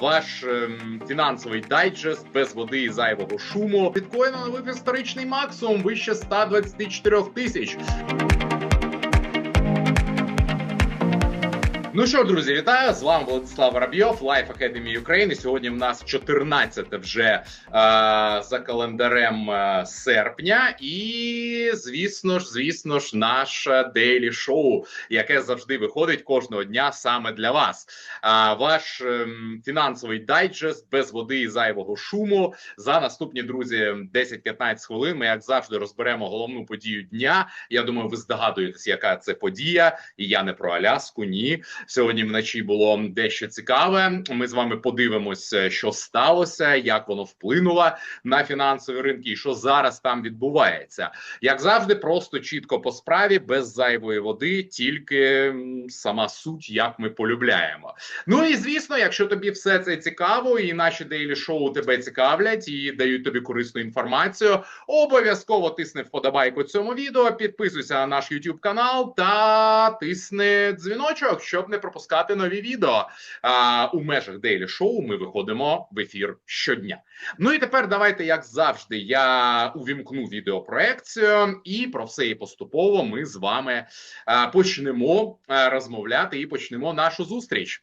Ваш ем, фінансовий дайджест без води і зайвого шуму. Біткоін новив історичний максимум вище 124 тисяч. Ну що, друзі, вітаю! З вами Владислав Воробйов, Life Academy України. Сьогодні в нас 14 вже е, за календарем е, серпня, і звісно ж, звісно ж, наше дейлі шоу, яке завжди виходить кожного дня саме для вас. А ваш е, фінансовий дайджест без води і зайвого шуму. За наступні друзі 10-15 хвилин. Ми як завжди розберемо головну подію дня. Я думаю, ви здогадуєтесь, яка це подія, і я не про Аляску. Ні, сьогодні вночі було дещо цікаве. Ми з вами подивимося, що сталося, як воно вплинуло на фінансові ринки, і що зараз там відбувається. Як завжди, просто чітко по справі, без зайвої води, тільки сама суть, як ми полюбляємо. Ну і звісно, якщо тобі все це цікаво, і наші дейлі шоу тебе цікавлять і дають тобі корисну інформацію, обов'язково тисни вподобайку цьому відео, підписуйся на наш YouTube канал та тисни дзвіночок, щоб не пропускати нові відео. А, у межах Daily Show ми виходимо в ефір щодня. Ну і тепер давайте, як завжди, я увімкну відеопроекцію, і про все і поступово ми з вами а, почнемо а, розмовляти і почнемо нашу зустріч.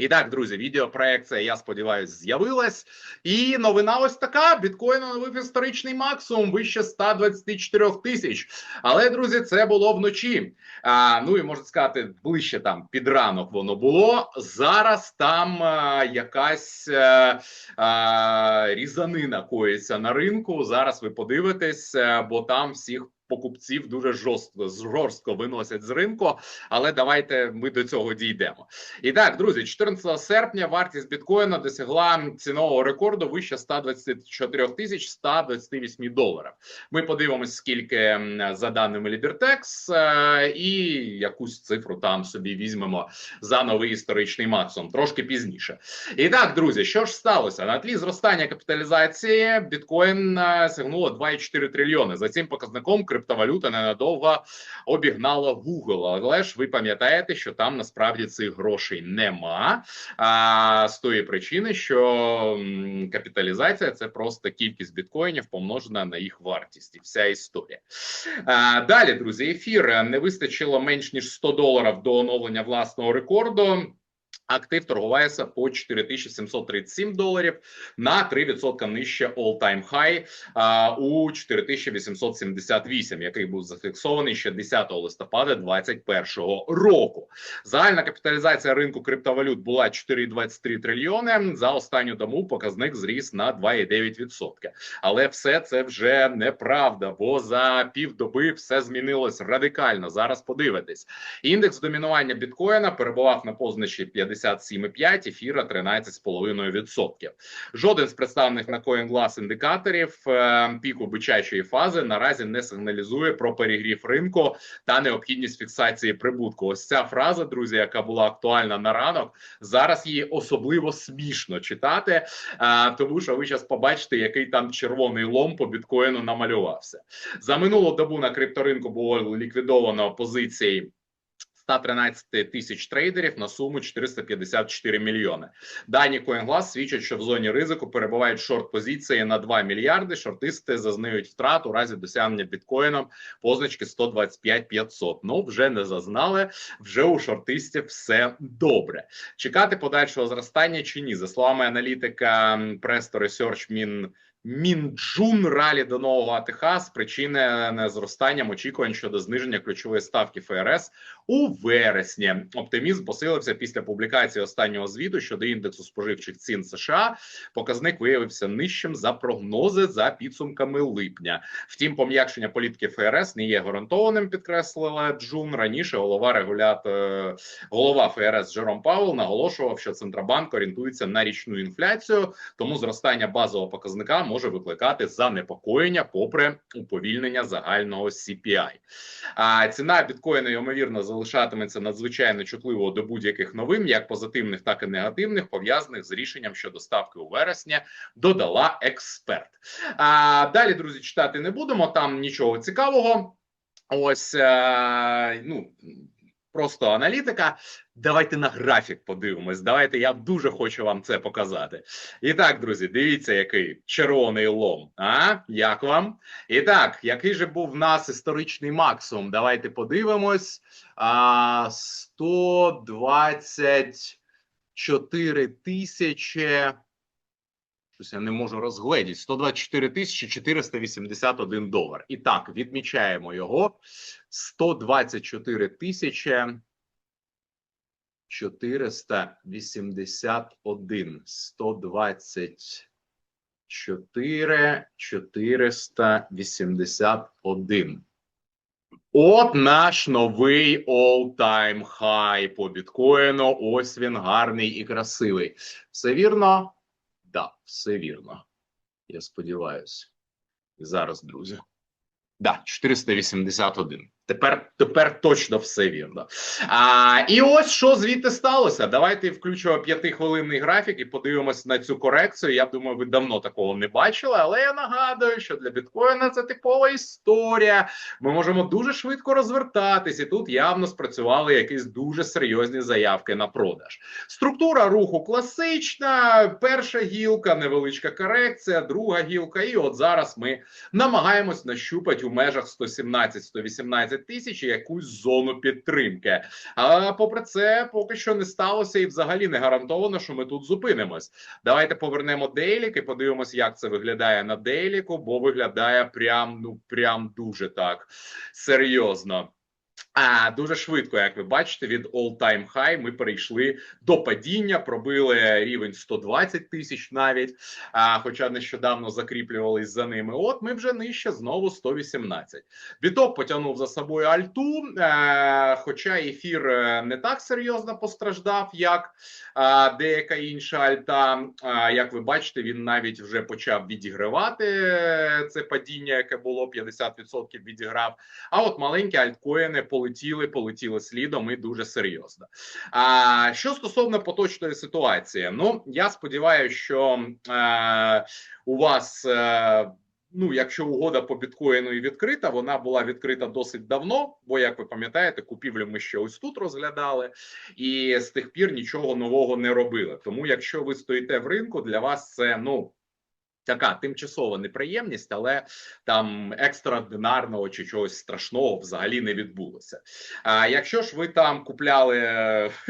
І так, друзі, відеопроекція, я сподіваюся, з'явилась. І новина ось така: біткоін оновив історичний максимум вище 124 тисяч. Але, друзі, це було вночі. А, Ну і можна сказати, ближче там під ранок воно було. Зараз там а, якась а, а, різанина коїться на ринку. Зараз ви подивитесь, а, бо там всіх. Покупців дуже жорстко жорстко виносять з ринку, але давайте ми до цього дійдемо. І так, друзі, 14 серпня вартість біткоїна досягла цінового рекорду вище 124 тисяч 128 доларів. Ми подивимося, скільки за даними Libertex, е, і якусь цифру там собі візьмемо за новий історичний максимум трошки пізніше. І так, друзі, що ж сталося на тлі зростання капіталізації? Біткоін е, сягнуло 2,4 трильйони. За цим показником криптовалюта ненадовго обігнала Google. Але ж ви пам'ятаєте, що там насправді цих грошей нема. А з тої причини, що капіталізація це просто кількість біткоїнів помножена на їх вартість, і вся історія. А, далі, друзі, ефір не вистачило менш ніж 100 доларів до оновлення власного рекорду. Актив торгувається по 4737 доларів на 3% нижче all-time high а, у 4878, який був зафіксований ще 10 листопада 2021 року. Загальна капіталізація ринку криптовалют була 4,23 трильйони. За останню добу показник зріс на 2,9%. Але все це вже неправда, бо за півдоби все змінилось радикально. Зараз подивитесь. Індекс домінування біткоїна перебував на позначі 57,5, ефіра 13,5%. Жоден з представлених на CoinGlass індикаторів е, піку бичачої фази наразі не сигналізує про перегрів ринку та необхідність фіксації прибутку. Ось ця фраза, друзі, яка була актуальна на ранок, зараз її особливо смішно читати, е, тому що ви зараз побачите, який там червоний лом по біткоїну намалювався. За минулу добу на крипторинку було ліквідовано позиції. 113 тисяч трейдерів на суму 454 мільйони. Дані CoinGlass свідчать, що в зоні ризику перебувають шорт-позиції на 2 мільярди. Шортисти зазнають втрат у разі досягнення біткоїном позначки 125 500. Ну вже не зазнали. Вже у шортистів все добре. Чекати подальшого зростання чи ні? За словами аналітика Presto Research Min Мінджун ралі до нового АТХ спричинене зростанням очікувань щодо зниження ключової ставки ФРС у вересні. Оптимізм посилився після публікації останнього звіту щодо індексу споживчих цін США. Показник виявився нижчим за прогнози за підсумками липня. Втім, пом'якшення політики ФРС не є гарантованим. Підкреслила Джун. Раніше голова регулятор голова ФРС Джером Пауел наголошував, що центробанк орієнтується на річну інфляцію, тому зростання базового показника може викликати занепокоєння попри уповільнення загального CPI. А ціна біткоїна ймовірно залишатиметься надзвичайно чутливою до будь-яких новин, як позитивних, так і негативних, пов'язаних з рішенням щодо ставки у вересні, додала експерт. А далі, друзі, читати не будемо. Там нічого цікавого. Ось е, ну просто аналітика. Давайте на графік подивимось. Давайте я дуже хочу вам це показати. І так, друзі, дивіться, який червоний лом. А як вам? І так, який же був в нас історичний максимум? Давайте подивимось. А, 124 тисячі. Щось я не можу розгледіти. 124 тисячі 481 долар. І так, відмічаємо його. 124 тисячі 481. 124 481. От наш новий all-time high по біткоїну. Ось він гарний і красивий. Все вірно? Да, все вірно. Я сподіваюся. І зараз, друзі. Да, 481. Тепер тепер точно все вірно. А, І ось що звідти сталося. Давайте включимо п'ятихвилинний графік і подивимося на цю корекцію. Я думаю, ви давно такого не бачили, але я нагадую, що для біткоїна це типова історія. Ми можемо дуже швидко розвертатись, і тут явно спрацювали якісь дуже серйозні заявки на продаж. Структура руху класична. Перша гілка, невеличка корекція, друга гілка. І от зараз ми намагаємось нащупати у межах 117-118 тисяч якусь зону підтримки. А попри це, поки що не сталося, і взагалі не гарантовано, що ми тут зупинимось. Давайте повернемо дейлік і подивимось, як це виглядає на дейліку, бо виглядає прям ну прям дуже так серйозно. А дуже швидко, як ви бачите, від all-time high ми перейшли до падіння, пробили рівень 120 тисяч навіть. А, Хоча нещодавно закріплювались за ними. От ми вже нижче знову 118. Біток потягнув за собою альту. А, хоча ефір е, не так серйозно постраждав, як а, деяка інша альта. А, Як ви бачите, він навіть вже почав відігравати е, це падіння, яке було 50% відіграв. А от маленькі альткоїни полетіли, полетіли слідом і дуже серйозно. А що стосовно поточної ситуації, ну я сподіваюся, що е, у вас. Е, Ну, якщо угода по біткоїну і відкрита, вона була відкрита досить давно. Бо, як ви пам'ятаєте, купівлю ми ще ось тут розглядали, і з тих пір нічого нового не робили. Тому, якщо ви стоїте в ринку, для вас це ну така тимчасова неприємність, але там екстраординарного чи чогось страшного взагалі не відбулося. А якщо ж ви там купляли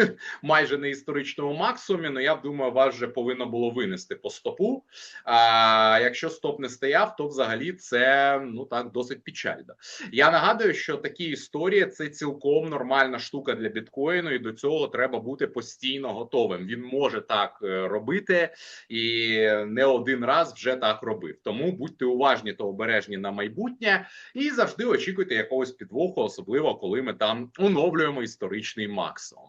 майже на історичному максимумі, ну я думаю, вас вже повинно було винести по стопу. А якщо стоп не стояв, то взагалі це ну так досить печально. Я нагадую, що такі історії це цілком нормальна штука для біткоїну, і до цього треба бути постійно готовим. Він може так е, робити і не один раз вже так робив. Тому будьте уважні та обережні на майбутнє і завжди очікуйте якогось підвоху, особливо коли ми там оновлюємо історичний максимум.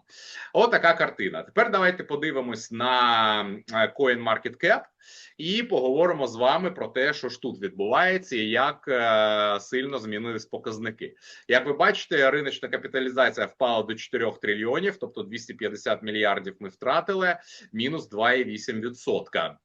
Отака картина. Тепер давайте подивимось на е, CoinMarketCap і поговоримо з вами про те, що ж тут відбувається, і як е, сильно змінились показники. Як ви бачите, риночна капіталізація впала до 4 трильйонів, тобто 250 мільярдів. Ми втратили мінус 2,8%.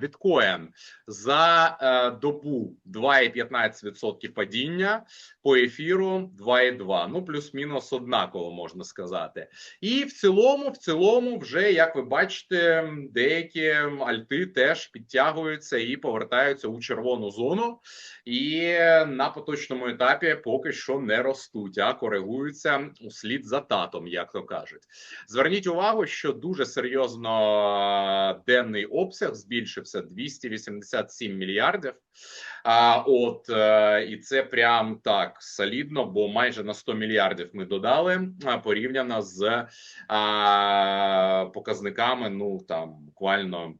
Біткоін за е, добу 2,15% падіння по ефіру 2,2%. Ну плюс-мінус однаково можна сказати. І в цілому, в цілому, вже як ви бачите, деякі альти теж підтягуються і повертаються у червону зону, і на поточному етапі поки що не ростуть, а коригуються у слід за татом, як то кажуть. Зверніть увагу, що дуже серйозно е, денний обсяг збільшився 287 мільярдів. А от е, і це прям так солідно, бо майже на 100 мільярдів ми додали порівняно з а, показниками. Ну там буквально.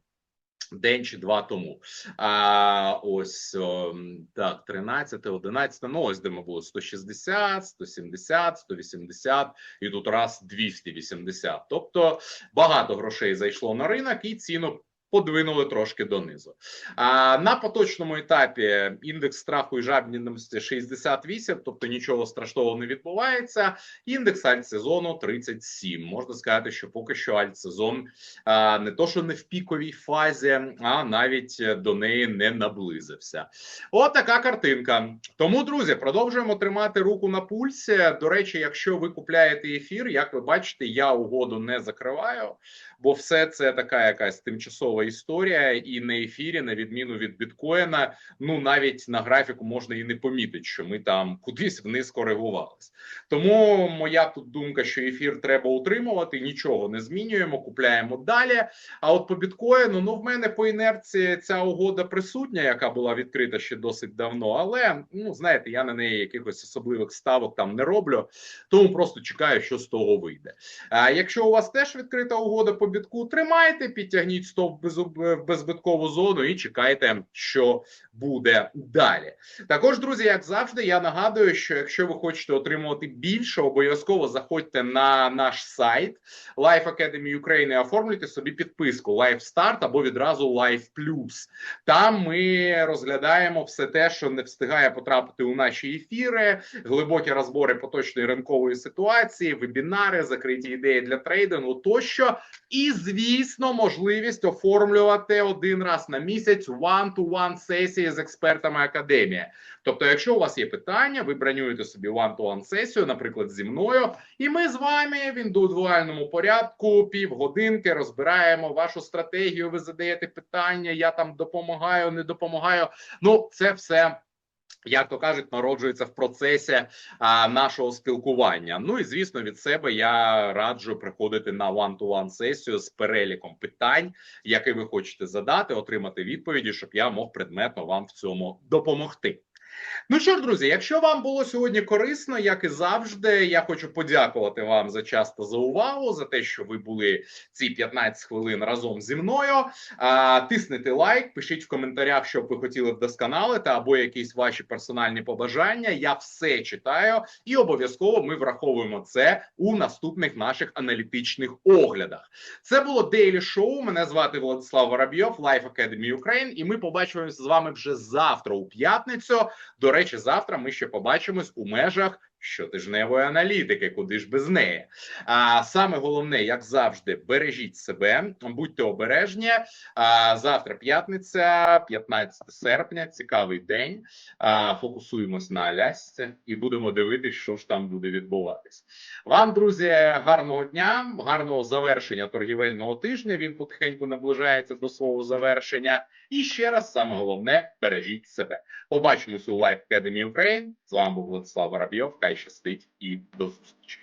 День чи два тому. А ось о, так, 13, 11, ну ось де ми були 160, 170, 180 і тут раз 280. Тобто багато грошей зайшло на ринок, і ціну подвинули трошки донизу. А на поточному етапі індекс страху і жадібності 68, тобто нічого страшного не відбувається. Індекс альтсезону 37. Можна сказати, що поки що альтсезон а, не то, що не в піковій фазі, а навіть до неї не наблизився. От така картинка. Тому, друзі, продовжуємо тримати руку на пульсі. До речі, якщо ви купляєте ефір, як ви бачите, я угоду не закриваю, бо все це така якась тимчасова історія, і на ефірі, на відміну від біткоїна, ну навіть на графіку можна і не помітити, що ми там кудись вниз коригувались. Тому моя тут думка, що ефір треба утримувати, нічого не змінюємо, купляємо далі. А от по біткоїну, ну в мене по інерції ця угода присутня, яка була відкрита ще досить давно. Але ну знаєте, я на неї якихось особливих ставок там не роблю, тому просто чекаю, що з того вийде. А якщо у вас теж відкрита угода по бітку, тримайте, підтягніть без в безбиткову зону і чекайте, що буде далі. Також, друзі, як завжди, я нагадую, що якщо ви хочете отримувати більше, обов'язково заходьте на наш сайт Life Academy і оформлюйте собі підписку Life Start або відразу Life Plus. Там ми розглядаємо все те, що не встигає потрапити у наші ефіри, глибокі розбори поточної ринкової ситуації, вебінари, закриті ідеї для трейдингу тощо. І, звісно, можливість оформлювати один раз на місяць one-to-one сесії з експертами академії. Тобто, якщо у вас є питання, ви бронюєте собі one-to-one сесію, наприклад, зі мною, і ми з вами в індивідуальному порядку півгодинки розбираємо вашу стратегію. Ви задаєте питання, я там допомагаю, не допомагаю. Ну, це все. Як то кажуть, народжується в процесі а, нашого спілкування. Ну і звісно, від себе я раджу приходити на one-to-one сесію з переліком питань, які ви хочете задати, отримати відповіді, щоб я мог предметно вам в цьому допомогти. Ну що ж, друзі, якщо вам було сьогодні корисно, як і завжди, я хочу подякувати вам за час та за увагу, за те, що ви були ці 15 хвилин разом зі мною. А, Тиснете лайк, пишіть в коментарях, що б ви хотіли вдосконалити, або якісь ваші персональні побажання. Я все читаю і обов'язково ми враховуємо це у наступних наших аналітичних оглядах. Це було Daily Show. Мене звати Владислав Воробйов, Life Academy Ukraine, і ми побачимося з вами вже завтра у п'ятницю. До речі, завтра ми ще побачимось у межах щотижневої аналітики, куди ж без неї. А саме головне, як завжди, бережіть себе, будьте обережні. А завтра п'ятниця, 15 серпня, цікавий день. А, Фокусуємось на Алясці і будемо дивитися, що ж там буде відбуватись. Вам, друзі, гарного дня, гарного завершення торгівельного тижня. Він потихеньку наближається до свого завершення. І ще раз саме головне бережіть себе. Побачимось у Life Academy Ukraine. З вами був Владислав Воробйов. Хай щастить і до зустрічі.